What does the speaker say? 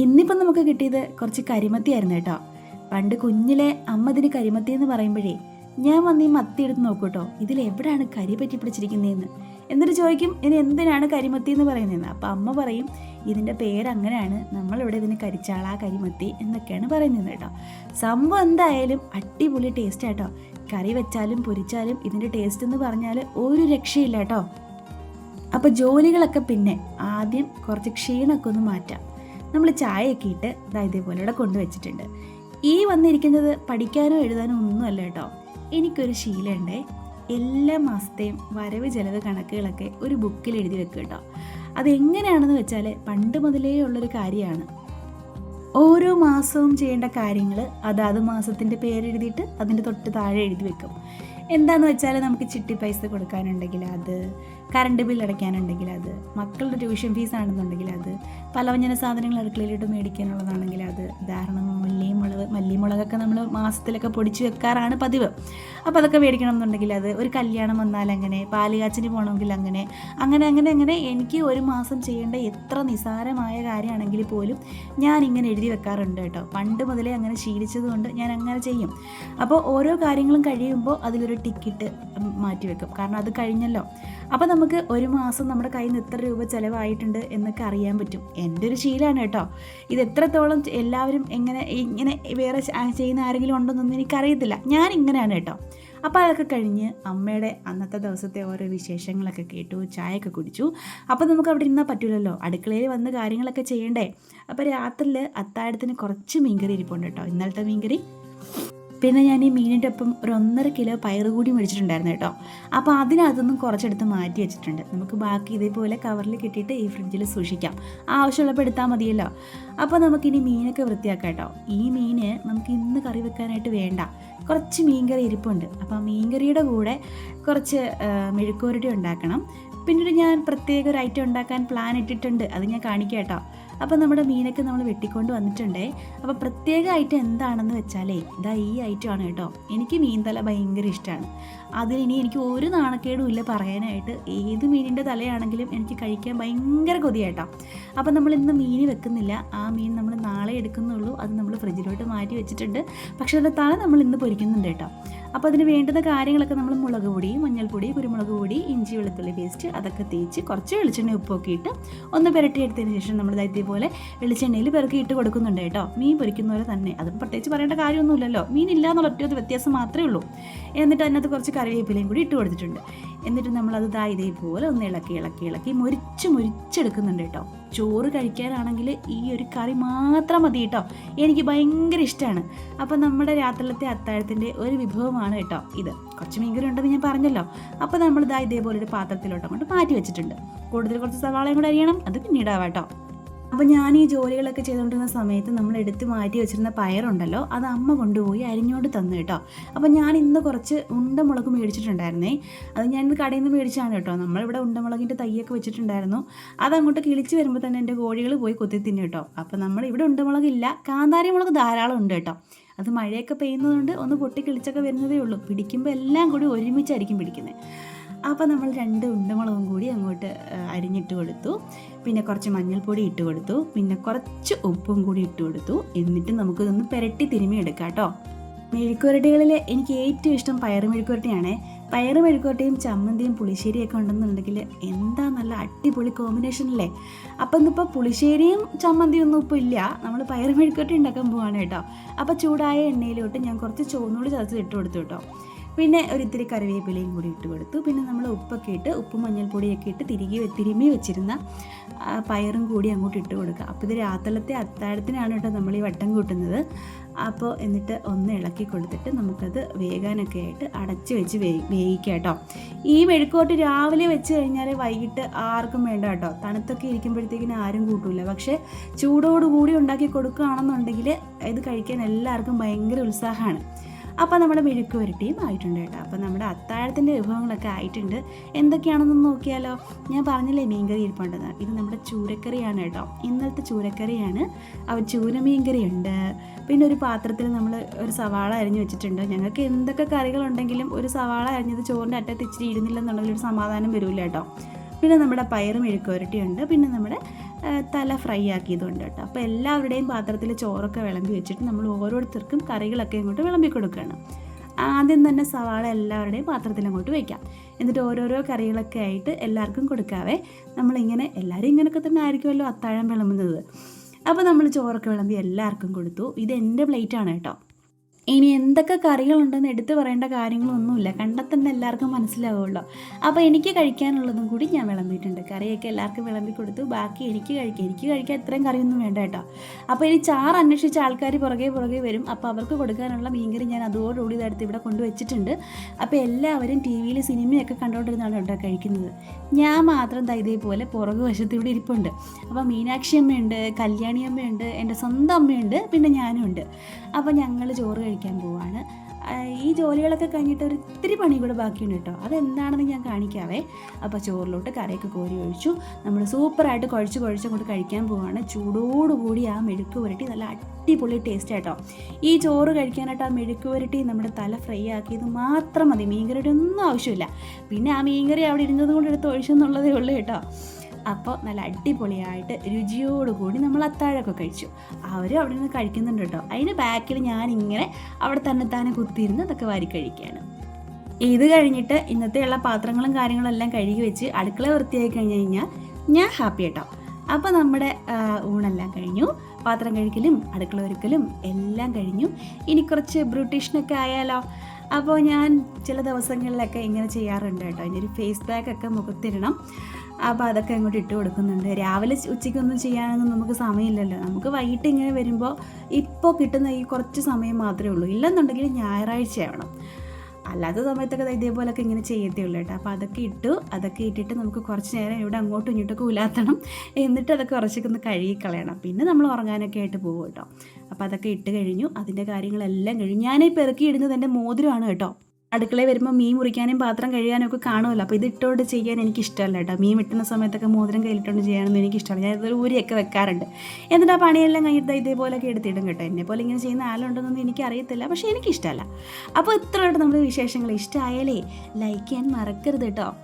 ഇന്നിപ്പം നമുക്ക് കിട്ടിയത് കുറച്ച് കരിമത്തിയായിരുന്നു കേട്ടോ. പണ്ട് കുഞ്ഞിലെ അമ്മ ഇതിന് കരിമത്തി എന്ന് പറയുമ്പോഴേ ഞാൻ വന്ന് ഈ മത്തി എടുത്ത് നോക്കൂ കേട്ടോ ഇതിൽ എവിടെയാണ് കരി പറ്റി പിടിച്ചിരിക്കുന്നതെന്ന് എന്നിട്ട് ചോദിക്കും ഇനി എന്തിനാണ് കരിമത്തി എന്ന് പറയുന്നതെന്ന് അപ്പം അമ്മ പറയും ഇതിന്റെ പേര് അങ്ങനെയാണ്. നമ്മളിവിടെ ഇതിന് കരിച്ചാള കരിമത്തി എന്നൊക്കെയാണ് പറയുന്നത് കേട്ടോ. സംഭവം എന്തായാലും അടിപൊളി ടേസ്റ്റ് കേട്ടോ കറി വെച്ചാലും പൊരിച്ചാലും ഇതിന്റെ ടേസ്റ്റ് എന്ന് പറഞ്ഞാൽ ഒരു രക്ഷയില്ല കേട്ടോ. അപ്പോൾ ജോലികളൊക്കെ പിന്നെ ആദ്യം കുറച്ച് ക്ഷീണമൊക്കെ ഒന്ന് മാറ്റാം. നമ്മൾ ചായയൊക്കെ ഇട്ട് ഇതാ ഇതേപോലെ ഇവിടെ കൊണ്ടുവച്ചിട്ടുണ്ട് ഈ വന്നിരിക്കുന്നത് പഠിക്കാനോ എഴുതാനോ ഒന്നുമല്ല കേട്ടോ. എനിക്കൊരു ശീലമുണ്ടേ. എല്ലാ മാസത്തെയും വരവ് ചെലവ് കണക്കുകളൊക്കെ ഒരു ബുക്കിൽ എഴുതി വെക്കുക കേട്ടോ. അതെങ്ങനെയാണെന്ന് വെച്ചാൽ പണ്ട് മുതലേ ഉള്ളൊരു കാര്യമാണ്. ഓരോ മാസവും ചെയ്യേണ്ട കാര്യങ്ങൾ അതാത് മാസത്തിന്റെ പേരെഴുതിയിട്ട് അതിന്റെ തൊട്ട് താഴെ എഴുതി വെക്കും. എന്താണെന്ന് വെച്ചാൽ നമുക്ക് ചിട്ടി പൈസ കൊടുക്കാനുണ്ടെങ്കിൽ അത് കറണ്ട് ബിൽ അടയ്ക്കാനുണ്ടെങ്കിൽ അത് മക്കളുടെ ട്യൂഷൻ ഫീസ് ആണെന്നുണ്ടെങ്കിൽ അത് പലവ്യഞ്ജന സാധനങ്ങൾ അടുക്കളയിലിട്ട് മേടിക്കാനുള്ളതാണെങ്കിൽ അത് ഉദാഹരണം മല്ലിയും മുളക് മല്ലി മുളകൊക്കെ നമ്മൾ മാസത്തിലൊക്കെ പൊടിച്ച് വെക്കാറാണ് പതിവ്. അപ്പോൾ അതൊക്കെ മേടിക്കണം എന്നുണ്ടെങ്കിൽ അത് ഒരു കല്യാണം വന്നാൽ അങ്ങനെ പാലുകാച്ചിന് പോകണമെങ്കിൽ അങ്ങനെ അങ്ങനെ അങ്ങനെ അങ്ങനെ എനിക്ക് ഒരു മാസം ചെയ്യേണ്ട എത്ര നിസാരമായ കാര്യമാണെങ്കിൽ പോലും ഞാൻ ഇങ്ങനെ എഴുതി വെക്കാറുണ്ട് കേട്ടോ. പണ്ട് മുതലേ അങ്ങനെ ശീലിച്ചത് കൊണ്ട് ഞാൻ അങ്ങനെ ചെയ്യും. അപ്പോൾ ഓരോ കാര്യങ്ങളും കഴിയുമ്പോൾ അതിലൊരു ടിക്കറ്റ് മാറ്റി വെക്കും. കാരണം അത് കഴിഞ്ഞല്ലോ. അപ്പോൾ നമുക്ക് ഒരു മാസം നമ്മുടെ കയ്യിൽ നിന്ന് ഇത്ര രൂപ ചിലവായിട്ടുണ്ട് എന്നൊക്കെ അറിയാൻ പറ്റും. എന്റെ ഒരു ശീലമാണ് കേട്ടോ. ഇത് എത്രത്തോളം എല്ലാവരും എങ്ങനെ ഇങ്ങനെ വേറെ ചെയ്യുന്ന ആരെങ്കിലും ഉണ്ടെന്നൊന്നും എനിക്കറിയത്തില്ല. ഞാൻ ഇങ്ങനെയാണ് കേട്ടോ. അപ്പോൾ അതൊക്കെ കഴിഞ്ഞ് അമ്മയുടെ അന്നത്തെ ദിവസത്തെ ഓരോ വിശേഷങ്ങളൊക്കെ കേട്ടു ചായയൊക്കെ കുടിച്ചു. അപ്പോൾ നമുക്ക് അവിടെ ഇരുന്നാൽ പറ്റില്ലല്ലോ അടുക്കളയിൽ വന്ന് കാര്യങ്ങളൊക്കെ ചെയ്യണ്ടേ. അപ്പോൾ രാത്രിയിൽ അത്താഴത്തിന് കുറച്ച് മീൻകറി ഇരിപ്പുണ്ട് കേട്ടോ. ഇന്നലത്തെ മീൻകറി പിന്നെ ഞാൻ ഈ മീനിന്റെ ഒപ്പം ഒരു ഒന്നര കിലോ പയർ കൂടി മേടിച്ചിട്ടുണ്ടായിരുന്നു കേട്ടോ. അപ്പോൾ അതിനകത്തുനിന്നും കുറച്ചെടുത്ത് മാറ്റി വെച്ചിട്ടുണ്ട്. നമുക്ക് ബാക്കി ഇതേപോലെ കവറിൽ കിട്ടിയിട്ട് ഈ ഫ്രിഡ്ജിൽ സൂക്ഷിക്കാം. ആവശ്യമുള്ളപ്പോൾ എടുത്താൽ മതിയല്ലോ. അപ്പോൾ നമുക്കിനി മീനൊക്കെ വൃത്തിയാക്കാം കേട്ടോ. ഈ മീന് നമുക്ക് ഇന്ന് കറി വെക്കാനായിട്ട് വേണ്ട. കുറച്ച് മീൻകറി ഇരിപ്പുണ്ട്. അപ്പോൾ ആ മീൻകറിയുടെ കൂടെ കുറച്ച് മെഴുക്കുവരട്ടി ഉണ്ടാക്കണം. പിന്നീട് ഞാൻ പ്രത്യേക ഒരു ഐറ്റം ഉണ്ടാക്കാൻ പ്ലാൻ ഇട്ടിട്ടുണ്ട്. അത് ഞാൻ കാണിക്കാം കേട്ടോ. അപ്പോൾ നമ്മുടെ മീനൊക്കെ നമ്മൾ വെട്ടിക്കൊണ്ട് വന്നിട്ടുണ്ടേ. അപ്പോൾ പ്രത്യേക ഐറ്റം എന്താണെന്ന് വെച്ചാലേ ഇതാ ഈ ആണ് കേട്ടോ. എനിക്ക് മീൻ തല ഭയങ്കര ഇഷ്ടമാണ് അതിനി എനിക്ക് ഒരു നാണക്കേടും ഇല്ല പറയാനായിട്ട്. ഏത് മീനിന്റെ തലയാണെങ്കിലും എനിക്ക് കഴിക്കാൻ ഭയങ്കര കൊതിയായിട്ടോ. അപ്പോൾ നമ്മൾ ഇന്ന് മീൻ വെക്കുന്നില്ല. ആ മീൻ നമ്മൾ നാളെ എടുക്കുന്നുള്ളൂ. അത് നമ്മൾ ഫ്രിഡ്ജിലോട്ട് മാറ്റി വെച്ചിട്ടുണ്ട്. പക്ഷേ അതിന്റെ തല നമ്മൾ ഇന്ന് പൊരിക്കുന്നുണ്ട് കേട്ടോ. അപ്പോൾ അതിന് വേണ്ടുന്ന കാര്യങ്ങളൊക്കെ നമ്മൾ മുളക് പൊടി മഞ്ഞൾപ്പൊടി കുരുമുളക് പൊടി ഇഞ്ചി വെളുത്തുള്ളി പേസ്റ്റ് അതൊക്കെ തേച്ച് കുറച്ച് വെളിച്ചെണ്ണ ഉപ്പൊക്കെ ഇട്ട് ഒന്ന് പുരട്ടിയെടുത്തതിന് ശേഷം നമ്മൾ ദാ ഇതേപോലെ വെളിച്ചെണ്ണയിൽ പെറുക്കി ഇട്ട് കൊടുക്കുന്നുണ്ട് കേട്ടോ. മീൻ പൊരിക്കുന്ന തന്നെ. അതും പ്രത്യേകിച്ച് പറയേണ്ട കാര്യമൊന്നുമില്ലല്ലോ. മീൻ ഇല്ല എന്നുള്ള ഒരു വ്യത്യാസം മാത്രമേ ഉള്ളൂ. എന്നിട്ട് അതിനകത്ത് കുറച്ച് കറിവേപ്പിലയും കൂടി ഇട്ട് കൊടുത്തിട്ടുണ്ട്. എന്നിട്ട് നമ്മൾ നമ്മളത് ദാ ഇതേപോലെ ഒന്ന് ഇളക്കി ഇളക്കി ഇളക്കി മുരിച്ച് മുരിച്ചെടുക്കുന്നുണ്ട് കേട്ടോ. ചോറ് കഴിക്കാനാണെങ്കിൽ ഈ ഒരു കറി മാത്രം മതി കേട്ടോ. എനിക്ക് ഭയങ്കര ഇഷ്ടമാണ് അപ്പോൾ നമ്മുടെ രാത്രിയിലത്തെ അത്താഴത്തിന്റെ ഒരു വിഭവമാണ് കേട്ടോ ഇത്. കുറച്ച് മീൻകറി ഉണ്ടെന്ന് ഞാൻ പറഞ്ഞല്ലോ. അപ്പോൾ നമ്മൾ ദാ ഇതേപോലെ ഒരു പാത്രത്തിലോട്ട് അങ്ങോട്ട് മാറ്റി വെച്ചിട്ടുണ്ട്. കൂടുതൽ കുറച്ച് സവാളയും കൂടെ അറിയണം അത് പിന്നീടാവാം കേട്ടോ. അപ്പോൾ ഞാൻ ഈ ജോലികളൊക്കെ ചെയ്തുകൊണ്ടിരുന്ന സമയത്ത് നമ്മൾ എടുത്ത് മാറ്റി വെച്ചിരുന്ന പയറുണ്ടല്ലോ അത് അമ്മ കൊണ്ടുപോയി അരിഞ്ഞോണ്ട് തന്നു കേട്ടോ. അപ്പോൾ ഞാൻ ഇന്ന് കുറച്ച് ഉണ്ടമുളക് മേടിച്ചിട്ടുണ്ടായിരുന്നേ. അത് ഞാൻ ഇന്ന് കടയിൽ നിന്ന് മേടിച്ചാണ് കേട്ടോ. നമ്മളിവിടെ ഉണ്ടമുളകിന്റെ തൈയൊക്കെ വെച്ചിട്ടുണ്ടായിരുന്നു. അങ്ങോട്ട് കിളിച്ച് വരുമ്പോൾ തന്നെ എന്റെ കോഴികൾ പോയി കൊത്തി തിന്നു കേട്ടോ. അപ്പോൾ നമ്മൾ ഇവിടെ ഉണ്ടമുളകില്ല കാന്താരി മുളക് ധാരാളം ഉണ്ട് കേട്ടോ. അത് മഴയൊക്കെ പെയ്യുന്നതുകൊണ്ട് ഒന്ന് പൊട്ടി കിളിച്ചൊക്കെ വരുന്നതേ ഉള്ളൂ. പിടിക്കുമ്പോൾ എല്ലാം കൂടി ഒരുമിച്ചായിരിക്കും പിടിക്കുന്നത് അപ്പോൾ നമ്മൾ രണ്ട് ഉണ്ടമുളകും കൂടി അങ്ങോട്ട് അരിഞ്ഞിട്ട് കൊടുത്തു. പിന്നെ കുറച്ച് മഞ്ഞൾപ്പൊടി ഇട്ട് കൊടുത്തു. പിന്നെ കുറച്ച് ഉപ്പും കൂടി ഇട്ട് കൊടുത്തു. എന്നിട്ട് നമുക്കിതൊന്ന് പുരട്ടി തിരുമ്മി എടുക്കാം കേട്ടോ. മെഴുക്കുവരട്ടികളിൽ എനിക്ക് ഏറ്റവും ഇഷ്ടം പയർ മെഴുക്കുരട്ടിയാണ് പയർ മെഴുക്കുവരട്ടിയും ചമ്മന്തിയും പുളിശ്ശേരിയൊക്കെ ഉണ്ടെന്നുണ്ടെങ്കിൽ എന്താ നല്ല അടിപൊളി കോമ്പിനേഷൻ അല്ലേ? അപ്പം ഇന്നിപ്പോൾ പുളിശ്ശേരിയും ചമ്മന്തിയും ഒന്നും ഇപ്പോൾ ഇല്ല. നമ്മൾ പയർ മെഴുക്കുവരട്ടി ഉണ്ടാക്കാൻ പോവാണ് കേട്ടോ. അപ്പോൾ ചൂടായ എണ്ണയിലോട്ട് ഞാൻ കുറച്ച് ചുവന്നുള്ളി ചതച്ചിട്ട് ഇട്ട് കൊടുത്തു കേട്ടോ. പിന്നെ ഒരിത്തിരി കറിവേപ്പിലയും കൂടി ഇട്ട് കൊടുത്തു. പിന്നെ നമ്മൾ ഉപ്പൊക്കെ ഇട്ട് ഉപ്പ് മഞ്ഞൾപ്പൊടിയൊക്കെ ഇട്ട് തിരികെ തിരുമ്മി വെച്ചിരുന്ന പയറും കൂടി അങ്ങോട്ട് ഇട്ട് കൊടുക്കുക. അപ്പോൾ ഇത് രാത്രിലത്തെ അത്താഴത്തിനാണ് കേട്ടോ നമ്മൾ ഈ വട്ടം കൂട്ടുന്നത്. അപ്പോൾ എന്നിട്ട് ഒന്ന് ഇളക്കി കൊടുത്തിട്ട് നമുക്കത് വേകാനൊക്കെ ആയിട്ട് അടച്ച് വെച്ച് വേ വേവിക്കാം കേട്ടോ. ഈ മെഴുക്കോട്ട് രാവിലെ വെച്ച് കഴിഞ്ഞാൽ വൈകിട്ട് ആർക്കും വേണ്ട കേട്ടോ. തണുത്തൊക്കെ ഇരിക്കുമ്പോഴത്തേക്കിനും ആരും കൂട്ടൂല. പക്ഷേ ചൂടോടുകൂടി ഉണ്ടാക്കി കൊടുക്കുകയാണെന്നുണ്ടെങ്കിൽ ഇത് കഴിക്കാൻ എല്ലാവർക്കും ഭയങ്കര ഉത്സാഹമാണ്. അപ്പോൾ നമ്മുടെ മെഴുക്ക് പുരട്ടിയും ആയിട്ടുണ്ട് കേട്ടോ. അപ്പോൾ നമ്മുടെ അത്താഴത്തിന്റെ വിഭവങ്ങളൊക്കെ ആയിട്ടുണ്ട്. എന്തൊക്കെയാണെന്ന് നോക്കിയാലോ? ഞാൻ പറഞ്ഞില്ലേ മീൻകറി ഇരിപ്പുണ്ടെന്ന്. ഇത് നമ്മുടെ ചൂരക്കറിയാണ് കേട്ടോ. ഇന്നലത്തെ ചൂരക്കറിയാണ്. അവ ചൂര മീൻകറി ഉണ്ട്. പിന്നെ ഒരു പാത്രത്തിൽ നമ്മൾ ഒരു സവാള അരിഞ്ഞു വെച്ചിട്ടുണ്ട്. ഞങ്ങൾക്ക് എന്തൊക്കെ കറികളുണ്ടെങ്കിലും ഒരു സവാള അരിഞ്ഞത് ചോറിന്റെ അറ്റത്ത് ഇച്ചിരി ഇരുന്നില്ലെന്നുണ്ടെങ്കിൽ ഒരു സമാധാനം വരില്ല കേട്ടോ. പിന്നെ നമ്മുടെ പയറ് മെഴുക്കുവരട്ടിയുണ്ട് പിന്നെ നമ്മുടെ തല ഫ്രൈ ആക്കിയതുണ്ട് കേട്ടോ. അപ്പോൾ എല്ലാവരുടെയും പാത്രത്തിൽ ചോറൊക്കെ വിളമ്പി വെച്ചിട്ട് നമ്മൾ ഓരോരുത്തർക്കും കറികളൊക്കെ ഇങ്ങോട്ട് വിളമ്പി കൊടുക്കുകയാണ്. ആദ്യം തന്നെ സവാള എല്ലാവരുടെയും പാത്രത്തിൽ അങ്ങോട്ട് വയ്ക്കാം എന്നിട്ട് ഓരോരോ കറികളൊക്കെ ആയിട്ട് എല്ലാവർക്കും കൊടുക്കാവേ. നമ്മളിങ്ങനെ എല്ലാവരും ഇങ്ങനെയൊക്കെ തന്നെ ആയിരിക്കുമല്ലോ അത്താഴം വിളമ്പുന്നത്. അപ്പോൾ നമ്മൾ ചോറൊക്കെ വിളമ്പി എല്ലാവർക്കും കൊടുത്തു. ഇത് എന്റെ പ്ലേറ്റാണ് കേട്ടോ. ഇനി എന്തൊക്കെ കറികളുണ്ടെന്ന് എടുത്തു പറയേണ്ട കാര്യങ്ങളൊന്നുമില്ല. കണ്ടെത്തുന്ന തന്നെ എല്ലാവർക്കും മനസ്സിലാവുമല്ലോ അപ്പോൾ എനിക്ക് കഴിക്കാനുള്ളതും കൂടി ഞാൻ വിളമ്പിയിട്ടുണ്ട്. കറിയൊക്കെ എല്ലാവർക്കും വിളമ്പി കൊടുത്തു. ബാക്കി എനിക്ക് കഴിക്കാം എനിക്ക് കഴിക്കാൻ ഇത്രയും കറിയൊന്നും വേണ്ട കേട്ടോ. അപ്പോൾ ഇനി ചാറ് അന്വേഷിച്ച ആൾക്കാർ പുറകെ പുറകെ വരും. അപ്പോൾ അവർക്ക് കൊടുക്കാനുള്ള മീൻകറി ഞാൻ അതോടുകൂടി ഇതെടുത്ത് ഇവിടെ കൊണ്ടുവച്ചിട്ടുണ്ട് അപ്പോൾ എല്ലാവരും ടി വിയിൽ സിനിമയൊക്കെ കണ്ടുകൊണ്ടിരുന്നാണ് കേട്ടോ കഴിക്കുന്നത്. ഞാൻ മാത്രം ഇതേപോലെ പുറകു വശത്ത് ഇവിടെ ഇരിപ്പുണ്ട്. അപ്പോൾ മീനാക്ഷി അമ്മയുണ്ട് കല്യാണി അമ്മയുണ്ട് എന്റെ സ്വന്തം അമ്മയുണ്ട് പിന്നെ ഞാനും ഉണ്ട് അപ്പോൾ ഞങ്ങൾ ചോറ് കഴിക്കാൻ പോവാണ്. ഈ ജോലികളൊക്കെ കഴിഞ്ഞിട്ട് ഒരു ഇത്തിരി പണി കൂടെ ബാക്കിയുണ്ട് കേട്ടോ. അതെന്താണെന്ന് ഞാൻ കാണിക്കാവേ. അപ്പോൾ ചോറിലോട്ട് കറിയൊക്കെ കോരി ഒഴിച്ചു. നമ്മൾ സൂപ്പറായിട്ട് കുഴച്ച് കുഴച്ച് കൊണ്ട് കഴിക്കാൻ പോവാണ്. ചൂടോടുകൂടി ആ മെഴുക്ക് പുരട്ടി നല്ല അടിപൊളി ടേസ്റ്റ് ആട്ടോ ഈ ചോറ് കഴിക്കാനായിട്ട് ആ മെഴുക്ക് പുരട്ടി നമ്മുടെ തല ഫ്രൈ ആക്കിയത് മാത്രം മതി. മീൻകറിയുടെ ഒന്നും ആവശ്യമില്ല. പിന്നെ ആ മീൻകറി അവിടെ ഇരുന്നത് കൊണ്ട് എടുത്ത് ഒഴിച്ചെന്നുള്ളതേ ഉള്ളൂ കേട്ടോ. അപ്പോൾ നല്ല അടിപൊളിയായിട്ട് രുചിയോടുകൂടി നമ്മൾ അത്താഴമൊക്കെ കഴിച്ചു. അവരും അവിടെ നിന്ന് കഴിക്കുന്നുണ്ട് കേട്ടോ. അതിന് ബാക്കിൽ ഞാനിങ്ങനെ അവിടെ തന്നെ തന്നെ കുത്തിയിരുന്ന് അതൊക്കെ വാരി കഴിക്കുകയാണ്. ഇത് കഴിഞ്ഞിട്ട് ഇന്നത്തെയുള്ള പാത്രങ്ങളും കാര്യങ്ങളും എല്ലാം കഴുകി വെച്ച് അടുക്കള വൃത്തിയാക്കി കഴിഞ്ഞ് കഴിഞ്ഞാൽ ഞാൻ ഹാപ്പി കേട്ടോ അപ്പോൾ നമ്മുടെ ഊണെല്ലാം കഴിഞ്ഞു. പാത്രം കഴിക്കലും അടുക്കള ഒരുക്കലും എല്ലാം കഴിഞ്ഞു. ഇനി കുറച്ച് ബ്യൂട്ടീഷ്യനൊക്കെ ആയാലോ? അപ്പോൾ ഞാൻ ചില ദിവസങ്ങളിലൊക്കെ ഇങ്ങനെ ചെയ്യാറുണ്ട് കേട്ടോ. ഇനി ഒരു ഫേസ് പാക്ക് ഒക്കെ മുഖത്തിടണം. അപ്പോൾ അതൊക്കെ അങ്ങോട്ട് ഇട്ട് കൊടുക്കുന്നുണ്ട്. രാവിലെ ഉച്ചയ്ക്കൊന്നും ചെയ്യാനൊന്നും നമുക്ക് സമയമില്ലല്ലോ. നമുക്ക് വൈകിട്ട് ഇങ്ങനെ വരുമ്പോൾ ഇപ്പോൾ കിട്ടുന്ന ഈ കുറച്ച് സമയം മാത്രമേ ഉള്ളൂ. ഇല്ലെന്നുണ്ടെങ്കിൽ ഞായറാഴ്ച ആവണം. അല്ലാത്ത സമയത്തൊക്കെ ഇതേപോലൊക്കെ ഇങ്ങനെ ചെയ്യത്തേ ഉള്ളൂ കേട്ടോ. അപ്പോൾ അതൊക്കെ ഇട്ടു. അതൊക്കെ ഇട്ടിട്ട് നമുക്ക് കുറച്ച് നേരം ഇവിടെ അങ്ങോട്ടും ഇങ്ങോട്ടൊക്കെ ഉലാത്തണം. എന്നിട്ട് അതൊക്കെ കുറച്ചൊക്കെ ഒന്ന് കഴുകി കളയണം. പിന്നെ നമ്മൾ ഉറങ്ങാനൊക്കെ ആയിട്ട് പോകും കേട്ടോ. അപ്പോൾ അതൊക്കെ ഇട്ട് കഴിഞ്ഞു. അതിന്റെ കാര്യങ്ങളെല്ലാം കഴിഞ്ഞു. ഞാനീ പെറുക്കി ഇടുന്നത് എന്റെ മോതിരമാണ് കേട്ടോ. അടുക്കളയിൽ വരുമ്പോൾ മീൻ മുറിക്കാനും പാത്രം കഴുകാനും ഒക്കെ കാണുമല്ലോ. അപ്പോൾ ഇത് ഇട്ടുകൊണ്ട് ചെയ്യാൻ എനിക്ക് ഇഷ്ടമല്ല കേട്ടോ. മീൻ വെട്ടുന്ന സമയത്തൊക്കെ മോതിരം കയ്യിലിട്ടുകൊണ്ട് ചെയ്യാനൊന്നും എനിക്ക് ഇഷ്ടമല്ല ഞാൻ ഇതൊരു ഊരിയൊക്കെ വെക്കാറുണ്ട്. എന്നിട്ട് ആ പണിയെല്ലാം കഴിഞ്ഞിട്ട് ഇതേപോലെയൊക്കെ എടുത്തിടും കേട്ടോ. എന്നെ പോലെ ഇങ്ങനെ ചെയ്യുന്ന ആളുണ്ടെന്നൊന്നും എനിക്ക് അറിയത്തില്ല പക്ഷേ എനിക്കിഷ്ടമല്ല. അപ്പോൾ ഇത്രയായിട്ട് നമ്മുടെ വിശേഷങ്ങൾ. ഇഷ്ടമായാലേ ലൈക്ക് ചെയ്യാൻ മറക്കരുത് കേട്ടോ.